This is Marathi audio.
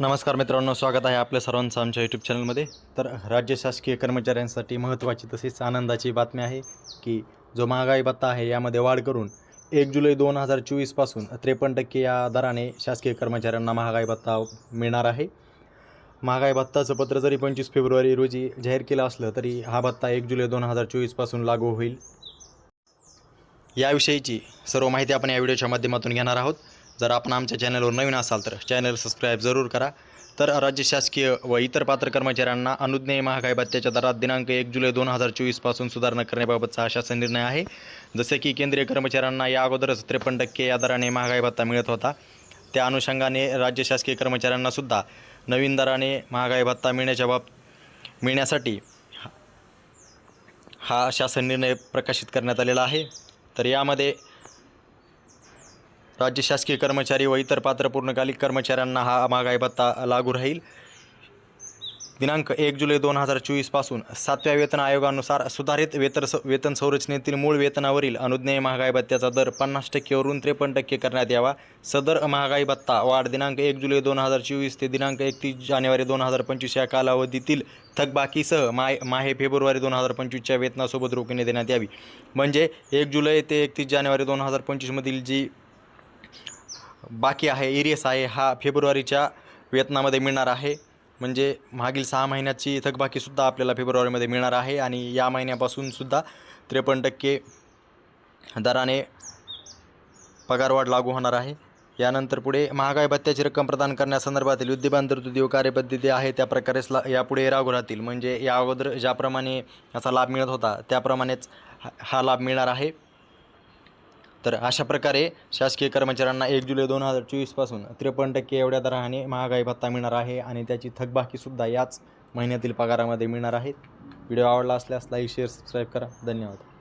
नमस्कार मित्रांनो स्वागत आहे आपल्या सर्वांचं आमच्या यूट्यूब चॅनलमध्ये तर राज्य शासकीय कर्मचाऱ्यांसाठी महत्त्वाची तसेच आनंदाची बातमी आहे की जो महागाई भत्ता आहे यामध्ये वाढ करून एक जुलै दोन हजार चोवीसपासून त्रेपन्न टक्के या दराने शासकीय कर्मचाऱ्यांना महागाई भत्ता मिळणार आहे. महागाई भत्ताचं पत्र जरी पंचवीस फेब्रुवारी रोजी जाहीर केलं असलं तरी हा भत्ता एक जुलै दोन हजार चोवीसपासून लागू होईल. याविषयीची सर्व माहिती आपण या व्हिडिओच्या माध्यमातून घेणार आहोत. जर आपण आमच्या चॅनलवर नवीन असाल तर चॅनल सबस्क्राईब जरूर करा. तर राज्य शासकीय व इतर पात्र कर्मचाऱ्यांना अनुज्ञेय महागाई भत्त्याच्या दरात दिनांक एक जुलै दोन हजार चोवीसपासून सुधारणा करण्याबाबतचा हा शासन निर्णय आहे. जसे की केंद्रीय कर्मचाऱ्यांना या अगोदरच त्रेपन्न टक्के या दराने महागाई भत्ता मिळत होता. त्या अनुषंगाने राज्य शासकीय कर्मचाऱ्यांनासुद्धा नवीन दराने महागाई भत्ता मिळण्याच्या बाब मिळण्यासाठी हा- हा शासन निर्णय प्रकाशित करण्यात आलेला आहे. तर यामध्ये राज्य शासकीय कर्मचारी व इतर पात्र पूर्णकालिक कर्मचाऱ्यांना हा महागाई भत्ता लागू राहील. दिनांक एक जुलै दोन हजार चोवीसपासून सातव्या वेतन आयोगानुसार सुधारित वेतन वेतन संरचनेतील मूळ वेतनावरील अनुज्ञेय महागाई भत्त्याचा दर पन्नास टक्केवरून त्रेपन्न टक्के करण्यात यावा. सदर महागाई भत्ता वाढ दिनांक एक जुलै दोन हजार चोवीस ते दिनांक एकतीस जानेवारी दोन हजार पंचवीस या कालावधीतील थकबाकीसह माय माहे फेब्रुवारी दोन हजार पंचवीसच्या वेतनासोबत रोखीने देण्यात यावी. म्हणजे एक जुलै ते एकतीस जानेवारी दोन हजार पंचवीसमधील जी बाकी आहे एरियस आहे हा फेब्रुवारीच्या वेतनामध्ये मिळणार आहे. म्हणजे मागील सहा महिन्याची थकबाकीसुद्धा आपल्याला फेब्रुवारीमध्ये मिळणार आहे आणि या महिन्यापासूनसुद्धा त्रेपन्न टक्के दराने पगारवाढ लागू होणार आहे. यानंतर पुढे महागाई भत्त्याची रक्कम प्रदान करण्यासंदर्भातील विद्यमान तरतुदी व कार्यपद्धती आहे त्या प्रकारेच ला यापुढे राहू राहतील. म्हणजे या अगोदर ज्याप्रमाणे याचा लाभ मिळत होता त्याप्रमाणेच हा लाभ मिळणार आहे. तर अशा प्रकारे शासकीय कर्मचाऱ्यांना एक जुलै दोन हजार चोवीसपासून त्रेपन्न टक्के एवढ्या दराने महागाई भत्ता मिळणार आहे आणि त्याची थकबाकीसुद्धा याच महिन्यातील पगारामध्ये मिळणार आहेत व्हिडिओ आवडला असल्यास लाईक शेअर सबस्क्राईब करा. धन्यवाद.